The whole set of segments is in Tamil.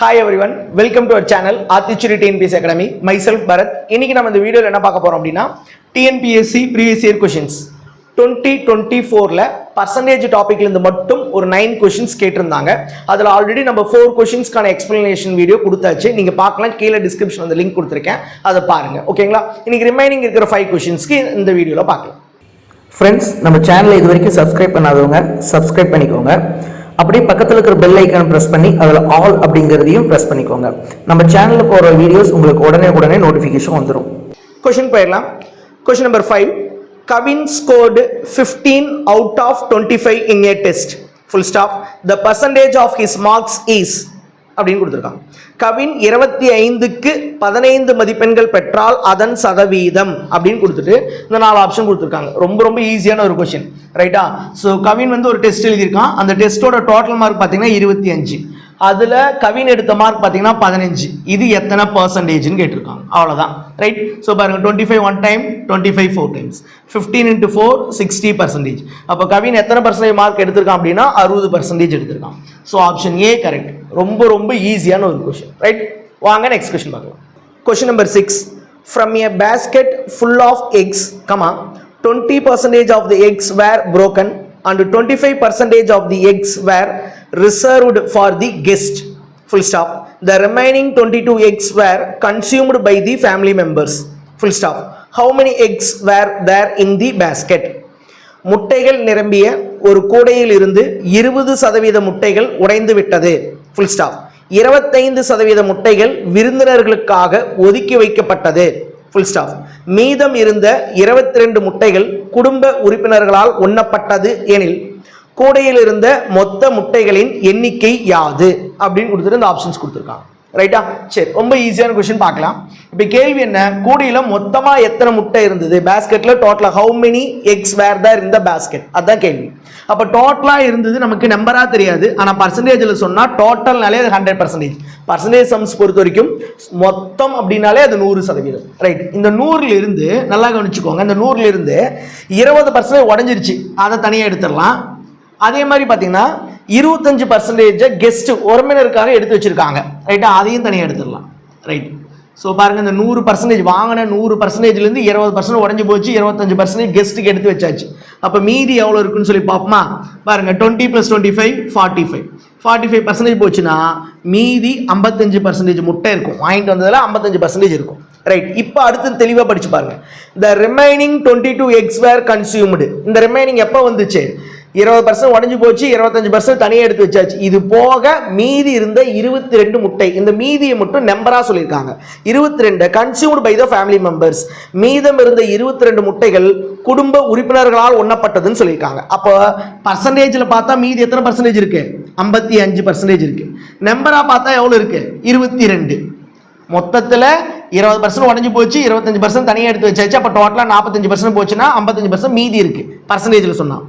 Hi everyone welcome to our channel Athichudi TNPS academy myself Bharat இன்னைக்கு நம்ம இந்த வீடியோவில் என்ன பார்க்க போறோம் அப்படின்னா TNPSC previous year questions twenty twenty ஃபோரில் பர்சன்டேஜ் டாப்பிக்லேருந்து மட்டும் ஒரு நைன் கொஷின்ஸ் கேட்டிருந்தாங்க. அதில் ஆல்ரெடி நம்ம ஃபோர் கொஷின்ஸ்க்கான எக்ஸ்பிளனேஷன் வீடியோ கொடுத்தாச்சு. நீங்கள் பார்க்கலாம். கீழே டிஸ்கிரிப்ஷன் அந்த லிங்க் கொடுத்துருக்கேன். அதை பாருங்கள் ஓகேங்களா இன்னைக்கு ரிமைனிங் இருக்கிற ஃபைவ் கொஷின்ஸ்க்கு இந்த வீடியோவில் பார்க்கலாம். ஃப்ரெண்ட்ஸ் நம்ம சேனலை இது வரைக்கும் சப்ஸ்கிரைப் பண்ணாதவங்க சப்ஸ்கிரைப் பண்ணிக்கோங்க. அப்படியே பக்கத்தில் இருக்கிற பெல் ஐக்கான் ப்ரெஸ் பண்ணி அதில் ஆல் அப்படிங்கிறதையும் ப்ரெஸ் பண்ணிக்கோங்க. நம்ம சேனலில் போகிற வீடியோஸ் உங்களுக்கு உடனே உடனே நோட்டிஃபிகேஷன் வந்துடும் கொஷின் போயிடலாம். Question number five Kavin scored fifteen out of twenty five in a test full stop the percentage of his marks is அப்படின்னு கொடுத்துருக்காங்க. கவின் இருபத்தி ஐந்துக்கு பதினைந்து மதிப்பெண்கள் பெற்றால் அதன் சதவீதம் அப்படின்னு கொடுத்துட்டு இந்த நாலு ஆப்ஷன் கொடுத்துருக்காங்க. ரொம்ப ரொம்ப ஈஸியான ஒரு கொஷின் ரைட்டா ஸோ கவின் வந்து ஒரு டெஸ்ட் எழுதியிருக்கான். அந்த டெஸ்ட்டோட டோட்டல் மார்க் பார்த்தீங்கன்னா இருபத்தி அஞ்சு அதில் கவின் எடுத்த மார்க் பார்த்தீங்கன்னா பதினஞ்சு. இது எத்தனை பர்சன்டேஜ்னு கேட்டிருக்காங்க. அவ்வளோதான் ரைட் ஸோ பாருங்கள் twenty five one time twenty five four times fifteen into four sixty percentage அப்போ கவின் எத்தனை பர்சன்டேஜ் மார்க் எடுத்திருக்கான் அப்படின்னா அறுபது பர்சன்டேஜ் எடுத்திருக்கான். ஸோ ஆப்ஷன் ஏ கரெக்ட் ரொம்ப ரொம்ப ஈஸியான ஒரு கொஷின் ரைட் வாங்க நெக்ஸ்ட் கொஷின் பார்க்கலாம். Question number six from a basket full of X comma twenty percentage of the X were broken and twenty five percentage of the X were reserved for the guest. Full stop. The remaining 22 eggs were consumed by the family members. Full stop. How many eggs were there in the basket? முட்டைகள் நிரம்பிய ஒரு கூடையில் இருந்து இருபது சதவீத முட்டைகள் உடைந்து விட்டது. ஃபுல் ஸ்டாப் இருபத்தைந்து சதவீத முட்டைகள் விருந்தினர்களுக்காக ஒதுக்கி வைக்கப்பட்டது. ஃபுல் ஸ்டாப் மீதம் இருந்த இருபத்தி ரெண்டு முட்டைகள் குடும்ப உறுப்பினர்களால் உண்ணப்பட்டது எனில் கூடையில் இருந்த மொத்த முட்டைகளின் எண்ணிக்கை யாது? அப்படின்னு கொடுத்துட்டு இந்த ஆப்ஷன்ஸ் கொடுத்துருக்காங்க. ரைட்டா சரி ரொம்ப ஈஸியான கொஸ்டின் பார்க்கலாம். இப்போ கேள்வி என்ன? கூடையில் மொத்தமாக எத்தனை முட்டை இருந்தது? பேஸ்கெட்டில் டோட்டலாக ஹவு மெனி எக்ஸ் வேர் தான் இருந்த பேஸ்கெட் அதுதான் கேள்வி. அப்போ டோட்டலாக இருந்தது நமக்கு நம்பராக தெரியாது. ஆனால் பர்சன்டேஜில் சொன்னால் டோட்டல்னாலே அது ஹண்ட்ரட் பர்சன்டேஜ் பர்சன்டேஜ் சம்ஸ் பொறுத்த வரைக்கும் மொத்தம் அப்படின்னாலே அது நூறு சதவீதம். ரைட் இந்த நூறுல இருந்து நல்லா கவனிச்சுக்கோங்க. இந்த நூறுல இருந்து இருபது பர்சன்டேஜ் உடஞ்சிருச்சு. அதை தனியாக எடுத்துடலாம். அதே மாதிரி பார்த்தீங்கன்னா இருபத்தஞ்சு பர்சன்டேஜை கெஸ்ட்டு உறவினருக்காக எடுத்து வச்சிருக்காங்க. ரைட்டா அதையும் தனியாக எடுத்துடலாம். ரைட் ஸோ பாருங்கள் இந்த நூறு பர்சன்டேஜ் வாங்கின நூறு பர்சன்டேஜ்லேருந்து இருபது பர்சன்ட் உடஞ்சி போச்சு. இருபத்தஞ்சு பர்சன்டேஜ் கெஸ்ட்டுக்கு எடுத்து வச்சாச்சு. அப்போ மீதி எவ்வளோ இருக்குன்னு சொல்லி பார்ப்போமா? பாருங்க twenty plus twenty five forty five forty five percentage போச்சுன்னா மீதி ஐம்பத்தஞ்சு பர்சன்டேஜ் முட்டை இருக்கும். வாங்கிட்டு வந்ததில் ஐம்பத்தஞ்சு பர்சன்டேஜ் இருக்கும். ரைட் இப்போ அடுத்து தெளிவாக படிச்சு பாருங்கள் the remaining twenty two X were consumed இந்த ரிமைனிங் எப்போ வந்துச்சு? இருபது பர்சன்ட் உடஞ்சி போச்சு இருபத்தஞ்சு பர்சன்ட் தனியாக எடுத்து வச்சாச்சு. இது போக மீதி இருந்த இருபத்தி ரெண்டு முட்டை இந்த மீதியை மட்டும் நம்பராக சொல்லியிருக்காங்க. இருபத்தி ரெண்டு consumed by the family members மீதம் இருந்த இருபத்தி ரெண்டு முட்டைகள் குடும்ப உறுப்பினர்களால் ஒண்ணப்பட்டதுன்னு சொல்லியிருக்காங்க. அப்போ பர்சன்டேஜில் பார்த்தா மீதி எத்தனை பர்சன்டேஜ் இருக்கு? ஐம்பத்தி அஞ்சு பர்சன்டேஜ் இருக்கு. நம்பராக பார்த்தா எவ்வளோ இருக்கு? இருபத்தி ரெண்டு. மொத்தத்தில் இருபது பர்சன்ட் உடஞ்சி போச்சு இருபத்தஞ்சு பர்சன்ட் தனியாக எடுத்து வச்சாச்சு. அப்போ டோட்டலாக நாற்பத்தஞ்சு பர்சன்ட் போச்சுன்னா ஐம்பத்தஞ்சு பர்சன்ட் மீதி இருக்குது பர்சன்டேஜில் சொன்னால்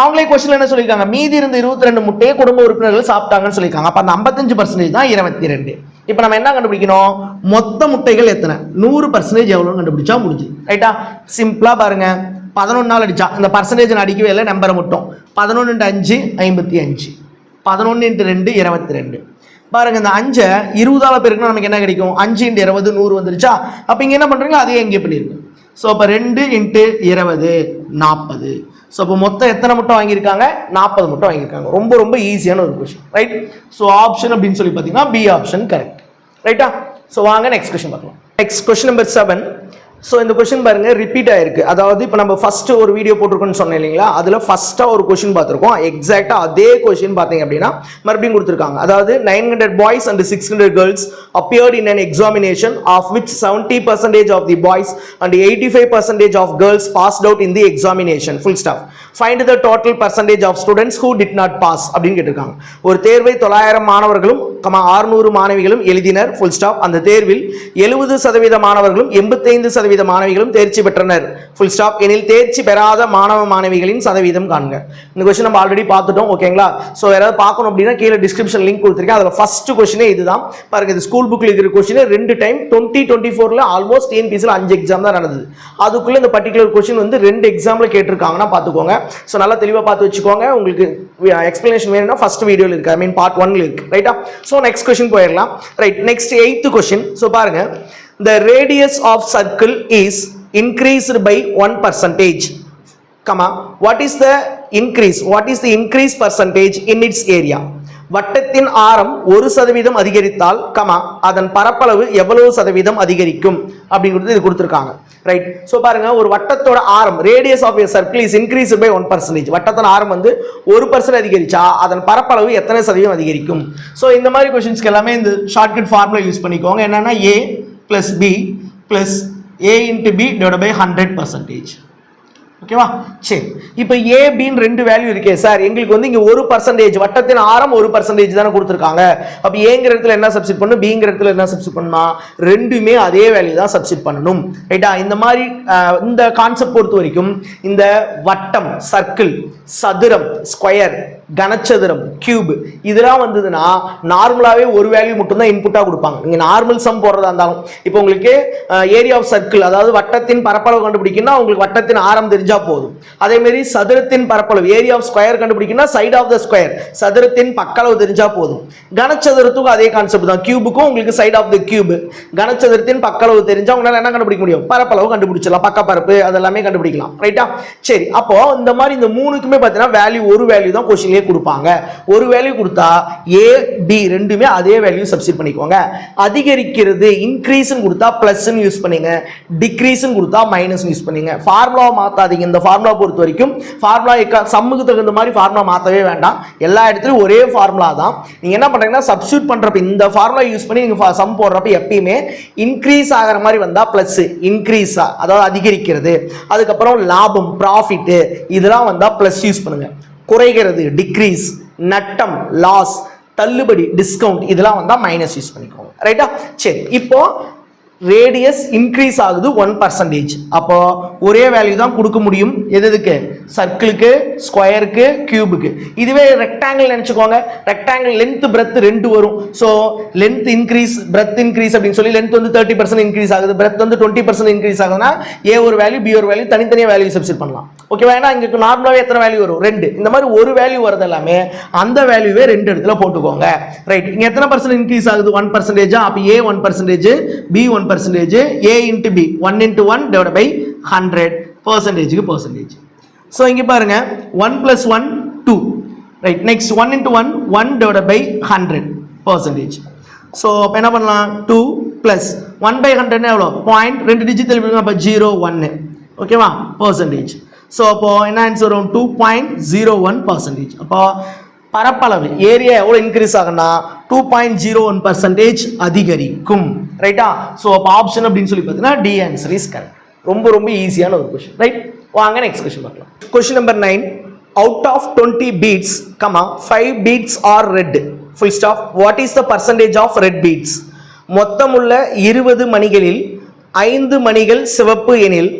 அவங்களே கொஸ்டின் என்ன சொல்லியிருக்காங்க? மீதி இருந்த இருபத்தி ரெண்டு முட்டையை குடும்ப உறுப்பினர்கள் சாப்பிட்டாங்கன்னு சொல்லியிருக்காங்க. அப்போ அந்த ஐம்பத்தஞ்சு பர்சன்டேஜ் தான் இருபத்தி ரெண்டு இப்போ நம்ம என்ன கண்டுபிடிக்கணும்? மொத்த முட்டைகள் எத்தனை? நூறு பர்சன்டேஜ் எவ்வளோன்னு கண்டுபிடிச்சா முடிஞ்சு. ரைட்டா சிம்பிளாக பாருங்க. பதினொன்று நாள் அடிச்சா இந்த பர்சன்டேஜ் நான் அடிக்கவே இல்லை நம்பரை மட்டும். பதினொன்று அஞ்சு ஐம்பத்தி அஞ்சு. பதினொன்று இன்ட்டு ரெண்டு இருபத்தி ரெண்டு பாருங்க இந்த அஞ்சை இருபதால பேருக்குன்னா நமக்கு என்ன கிடைக்கும்? அஞ்சு இன்ட்டு இருபது நூறு வந்துருச்சா? அப்போ இங்கே என்ன பண்ணுறீங்களோ அதே எங்கே பண்ணிருங்க. ஸோ அப்போ ரெண்டு இன்ட்டு இருபது நாற்பது. ஸோ அப்போ மொத்தம் எத்தனை மட்டும் வாங்கியிருக்காங்க? நாற்பது மட்டும் வாங்கியிருக்காங்க. ரொம்ப ரொம்ப ஈஸியான ஒரு கொஷின் ரைட் ஸோ ஆப்ஷன் அப்படின்னு சொல்லி பார்த்தீங்கன்னா பி ஆப்ஷன் கரெக்ட் ரைட்டா ஸோ வாங்க நெக்ஸ்ட் கொஷின் பார்க்கலாம். Next question number seven so இந்த கொஷின் பாருங்க ரிப்பீட் ஆயிருக்கு. அதாவது இப்போ நம்ம ஃபர்ஸ்ட் ஒரு வீடியோ போட்டிருக்கோம்னு சொன்னேன் இல்லைங்களா? அதில் ஃபர்ஸ்ட்டாக ஒரு கொஷின் பார்த்துருக்கோம். எக்ஸாக்டாக அதே கொஷின் பார்த்தீங்க அப்படின்னா மறுபடியும் கொடுத்துருக்காங்க. அதாவது nine hundred boys and six hundred girls appeared in an examination of which which 70 percentage of the boys and 85 percentage of girls passed out in the examination. Full stop. Find the total percentage of students who did not pass அப்படின்னு கேட்டிருக்காங்க. ஒரு தேர்வை தொள்ளாயிரம் மாணவர்களும் கமா ஆறுநூறு மாணவிகளும் எழுதினர். ஃபுல் ஸ்டாப் அந்த தேர்வில் எழுபது சதவீத மாணவர்களும் எண்பத்தைந்து சதவீத மாணவிகளும் தேர்ச்சி பெற்றனர். ஃபுல் ஸ்டாப் எனில் தேர்ச்சி பெறாத மாணவ மாணவிகளின் சதவீதம் காண்க. இந்த கொஸ்டின் நம்ம ஆல்ரெடி பார்த்துட்டோம். ஓகேங்களா ஸோ யாராவது பார்க்கணும் அப்படின்னா கீழே டிஸ்கிரிப்ஷன் லிங்க் கொடுத்துருக்கேன். அதில் ஃபர்ஸ்ட் கொஸ்டினே இதுதான். பாருங்க இது ஸ்கூல் புக்கில் இருக்கிற கொஸ்டின் ரெண்டு டைம் டுவெண்ட்டி டுவெண்ட்டி ஃபோரில் ஆல்மோஸ்ட் டிஎன்பிசியில் அஞ்சு எக்ஸாம் தான் நடந்தது. அதுக்குள்ளே இந்த பர்டிகுலர் கொஸ்டின் வந்து ரெண்டு எக்ஸாமில் கேட்டிருக்காங்கன்னா பார்த்துக்கோங்க. ஸோ நல்லா தெளிவாக பார்த்து வச்சுக்கோங்க. உங்களுக்கு uh, எக்ஸ்பிளனேஷன் வேணும்னா ஃபர்ஸ்ட் வீடியோவில் இருக்குது ஐ மீன் பார்ட் ஒன்ல இருக்குது ரைட்டா ஸோ நெக்ஸ்ட் கொஷின் போயிடலாம். Right next eighth question so பாருங்க. The radius of circle is increased by one percentage comma what is the increase what is the increase percentage in its area வட்டத்தின் ஆரம் ஒரு சதவீதம் அதிகரித்தால் கமா அதன் பரப்பளவு எவ்வளவு சதவீதம் அதிகரிக்கும்? அப்படிங்கிறது இது கொடுத்துருக்காங்க. ரைட் ஸோ பாருங்க ஒரு வட்டத்தோட ஆரம் radius of a circle is increase by one percentage வட்டத்தின் ஆரம் வந்து ஒரு பர்சன்ட் அதிகரிச்சா அதன் பரப்பளவு எத்தனை சதவீதம் அதிகரிக்கும்? ஸோ இந்த மாதிரி கொஷின்ஸ்க்கு எல்லாமே இந்த ஷார்ட்கட் ஃபார்முலா யூஸ் பண்ணிக்கோங்க. என்னன்னா A plus B plus A into B divide by hundred percentage ஓகேவா சரி. இப்போ ஏ பின்னு ரெண்டு வேல்யூ இருக்கே சார் எங்களுக்கு வந்து இங்கே ஒரு பர்சன்டேஜ் வட்டத்தின் ஆரம் ஒரு பர்சன்டேஜ் தானே கொடுத்துருக்காங்க. அப்போ ஏங்கிற இடத்துல என்ன சப்ஸ்டிட் பண்ணும்? பிங்கிற இடத்துல என்ன சப்ஸ்டிட் பண்ணுமா ரெண்டுமே அதே வேல்யூ தான் சப்ஸ்டிட் பண்ணணும். ரைட்டா இந்த மாதிரி இந்த கான்செப்ட் பொறுத்த வரைக்கும் இந்த வட்டம் சர்க்கிள் சதுரம் ஸ்கொயர் கனச்சதுரம் கியூப் இதெல்லாம் வந்ததுன்னா நார்மலாகவே ஒரு வேல்யூ மட்டும்தான் இன்புட்டாக கொடுப்பாங்க. நீங்கள் நார்மல் சம் போடுறதா இருந்தாலும். இப்போ உங்களுக்கு ஏரியா ஆஃப் சர்க்கிள் அதாவது வட்டத்தின் பரப்பளவு கண்டுபிடிக்கணும்னா உங்களுக்கு வட்டத்தின் ஆரம் தெரிஞ்சால் போதும். அதேமாரி சதுரத்தின் பரப்பளவு ஏரியா ஆஃப் ஸ்கொயர் கண்டுபிடிக்கணும்னா சைட் ஆஃப் த ஸ்கொயர் சதுரத்தின் பக்களவு தெரிஞ்சால் போதும். கனச்சதுரத்துக்கும் அதே கான்செப்ட் தான். கியூபுக்கும் உங்களுக்கு சைட் ஆஃப் த கியூப் கனச்சதுரத்தின் பக்களவு தெரிஞ்சால் உங்களால் என்ன கண்டுபிடிக்க முடியும்? பரப்பளவு கண்டுபிடிச்சிடலாம். பக்கப்பரப்பு அதெல்லாமே கண்டுபிடிக்கலாம். ரைட்டா சரி அப்போ இந்த மாதிரி இந்த மூணுக்குமே பார்த்தீங்கன்னா வேல்யூ ஒரு வேல்யூ தான் கொஸ்டின்லேயே கொடுப்பாங்க. ஒரு வேல்யூ கொடுத்தா ஏ பி ரெண்டுமே அதே வேல்யூ சப்ஸ்டிட் பண்ணிக்கோங்க. அதிகரிக்கிறது இன்க்ரீஸ்னு கொடுத்தா ப்ளஸ்ன்னு யூஸ் பண்ணுங்க. டிக்ரீஸ்னு கொடுத்தா மைனஸ் யூஸ் பண்ணுங்க. ஃபார்முலாவை மாற்றாதீங்க இந்த ஃபார்முலா பொறுத்த வரைக்கும் ஃபார்முலா சம்முக்கு தகுந்த மாதிரி ஃபார்முலா மாற்றவே வேண்டாம். எல்லா இடத்துலையும் ஒரே ஃபார்முலா தான். நீங்கள் என்ன பண்ணுறீங்கன்னா சப்ஸ்டியூட் பண்ணுறப்ப இந்த ஃபார்முலா யூஸ் பண்ணி நீங்கள் சம் போடுறப்ப எப்பயுமே இன்க்ரீஸ் ஆகிற மாதிரி வந்தால் ப்ளஸ் இன்க்ரீஸாக அதாவது அதிகரிக்கிறது. அதுக்கப்புறம் லாபம் ப்ராஃபிட்டு இதெல்லாம் வந்தால் ப்ளஸ் யூஸ் பண்ணுங்கள் குறைகிறது டிக்ரீஸ் நட்டம் லாஸ் தள்ளுபடி டிஸ்கவுண்ட் இதெல்லாம் வந்தால் மைனஸ் யூஸ் பண்ணிக்கோங்க. ரைட்டா சரி இப்போ ரேடியஸ் இன்க்ரீஸ் ஆகுது ஒன் பர்சன்டேஜ் அப்போ ஒரே வேல்யூ தான் கொடுக்க முடியும். எது எதுக்கு? சர்க்கிளுக்கு ஸ்கொயருக்கு கியூபுக்கு இதுவே ரெக்டாங்கிள் நினச்சிக்கோங்க. ரெக்டாங்கிள் லென்த் பிரெத் ரெண்டு வரும். So length increase breadth increase அப்படின்னு சொல்லி லென்த் வந்து தேர்ட்டி பர்சன்ட் இன்க்ரீஸ் ஆகுது. பிரெத் வந்து டுவெண்ட்டி பர்சன்ட் இன்க்ரீஸ் ஆகுதுன்னா ஏ ஒரு வேல்யூ பி ஒரு வேல்யூ தனித்தனியாக வேல்யூ சப்ஸ்டிட் பண்ணலாம். ஓகேவா ஏன்னா இங்கே நார்மலாகவே எத்தனை வேல்யூ வரும்? ரெண்டு. இந்த மாதிரி ஒரு வேல்யூ வரது எல்லாமே அந்த வேல்யூவே ரெண்டு இடத்துல போட்டுக்கோங்க. ரைட் இங்கே எத்தனை பர்சன்ட் இன்க்ரீஸ் ஆகுது? ஒன் பர்சன்டேஜா அப்போ A one percentage B one percentage A into B one into one divide by hundred பர்சன்டேஜுக்கு பர்சன்டேஜ் ஸோ இங்கே பாருங்க one plus one two right next one into one one divide by hundred percentage so அப்போ என்ன பண்ணலாம்? டூ ப்ளஸ் ஒன் பை ஹண்ட்ரட்னா எவ்வளோ பாயிண்ட் ரெண்டு டிஜிட் தெரிவிக்கணும் அப்போ ஜீரோ ஒன்று ஓகேவா பர்சன்டேஜ் ஸோ அப்போது என்ன ஆன்சர் வரும்? Two point zero one percentage அப்போ பரப்பளவு ஏரியா எவ்வளோ இன்க்ரீஸ் ஆகுன்னா two point zero one percentage அதிகரிக்கும். ரைட்டா ஸோ அப்போ ஆப்ஷன் அப்படின்னு சொல்லி பார்த்தீங்கன்னா டி ஆன்சர் இஸ் கரெக்ட் ரொம்ப ரொம்ப ஈஸியான ஒரு கொஷின் ரைட் வாங்க நெக்ஸ்ட் கொஷின் பார்க்கலாம். Question number nine out of twenty beads comma five beads are red full stop what is the percentage of red beads மொத்தமுள்ள இருபது மணிகளில் ஐந்து மணிகள் சிவப்பு எனில்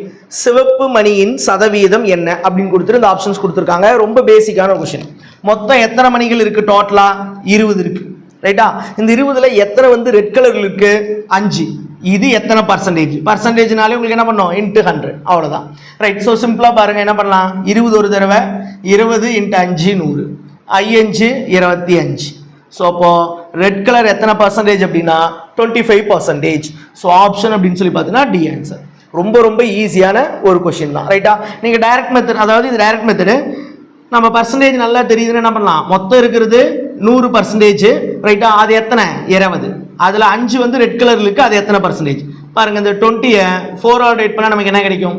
சிவப்பு மணியின் சதவீதம் என்ன? அப்படின்னு கொடுத்துட்டு இந்த ஆப்ஷன்ஸ் கொடுத்துருக்காங்க. ரொம்ப பேசிக்கான கொஷின் மொத்தம் எத்தனை மணிகள் இருக்கு டோட்டலா இருபது இருக்கு. ரைட்டா? இந்த இருபதுல எத்தனை வந்து ரெட் கலர் இருக்கு? அஞ்சு. இது எத்தனை பர்சன்டேஜ் பர்சன்டேஜ்னாலே உங்களுக்கு என்ன பண்ணோம் இன்ட்டு ஹண்ட்ரட் அவ்வளோதான் ரைட் ஸோ சிம்பிளாக பாருங்க என்ன பண்ணலாம்? இருபது ஒரு தடவை இருபது இன்ட்டு அஞ்சு நூறு. ஐயஞ்சு இருபத்தி அஞ்சு. ஸோ அப்போது ரெட் கலர் எத்தனை பர்சன்டேஜ் அப்படின்னா? Twenty five percentage so option அப்படின்னு சொல்லி பார்த்தீங்கன்னா டி ஆன்சர் ரொம்ப ரொம்ப ஈஸியான ஒரு கொஷின் தான். ரைட்டா நீங்கள் டைரக்ட் மெத்தட் அதாவது இது டைரக்ட் மெத்தடு நம்ம பர்சன்டேஜ் நல்லா தெரியுதுன்னு என்ன பண்ணலாம்? மொத்தம் இருக்கிறது நூறு பர்சன்டேஜ் ரைட்டா அது எத்தனை? இருபது. அதில் அஞ்சு வந்து ரெட் கலர் இருக்கு அது எத்தனை பர்சன்டேஜ் பாருங்க இந்த டுவெண்ட்டியை ஃபோர் ஆல் ரேட் பண்ணால் நமக்கு என்ன கிடைக்கும்?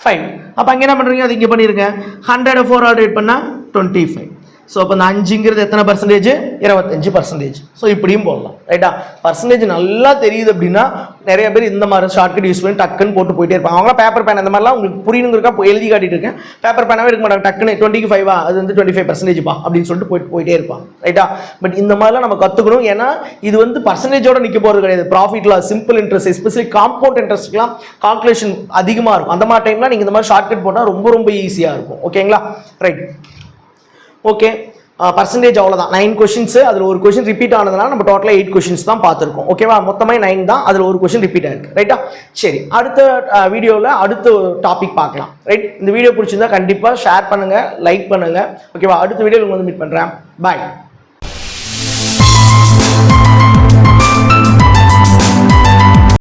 ஃபைவ் அப்போ அங்கே என்ன பண்ணுறீங்க அது இங்கே பண்ணியிருக்கேன் ஹண்ட்ரட் ஃபோர் ஆல் ரேட் பண்ணால் டுவெண்ட்டி ஃபைவ் ஸோ அப்போ இந்த அஞ்சுங்கிறது எத்தனை பர்சன்டேஜ் இருபத்தஞ்சு பர்சன்டேஜ் ஸோ இப்படியும் போடலாம். ரைட்டா பர்சன்டேஜ் நல்லா தெரியுது அப்படின்னா நிறைய பேர் இந்த மாதிரி ஷார்ட்கட் யூஸ் பண்ணி டக்குன்னு போட்டு போயிட்டே இருப்பாங்க. அவங்களாம் பேப்பர் பேன் அந்த மாதிரிலாம் உங்களுக்கு புரியணுங்கிறக்கா போய் எழுதி காட்டிட்டு இருக்கேன். பேப்பர் பேனாவே இருக்க மாட்டாங்க. டக்குன்னு டுவெண்ட்டி ஃபைவா அது வந்து டுவெண்ட்டி ஃபைவ் பர்சன்டேஜ்ப்பா அப்படின்னு சொல்லிட்டு போயிட்டு போயிட்டே இருப்பாங்க. ரைட்டா பட் இந்த மாதிரிலாம் நம்ம கற்றுக்கணும் ஏன்னா இது வந்து பர்சன்டேஜோட நிற்க போகிறது கிடையாது. ப்ராஃபிட்ல சிம்பிள் இன்ட்ரெஸ்ட் எஸ்பெஷலி காம்பவுண்ட் இன்ட்ரெஸ்ட்லாம் கால்குலேஷன் அதிகமாக இருக்கும். அந்த மாதிரி டைம்லாம் நீங்கள் இந்த மாதிரி ஷார்ட்கட் போட்டால் ரொம்ப ரொம்ப ஈஸியாக இருக்கும். ஓகேங்களா ரைட் ஓகே பர்சன்டேஜ் அவ்வளோதான் நைன் கொஷின்ஸ் அதில் ஒரு கொஷின் ரிப்பீட் ஆனதுனால நம்ம டோட்டலாக எயிட் கொஷின்ஸ் தான் பார்த்துருக்கோம். ஓகேவா மொத்தமாக நைன் தான். அதில் ஒரு கொஷின் ரிப்பீட் ஆகிருக்கு ரைட்டா சரி. அடுத்த வீடியோவில் அடுத்த டாபிக் பார்க்கலாம். ரைட் இந்த வீடியோ பிடிச்சிருந்தா கண்டிப்பாக ஷேர் பண்ணுங்கள் லைக் பண்ணுங்கள் ஓகேவா அடுத்த வீடியோவில் வந்து மீட் பண்ணுறேன் பாய்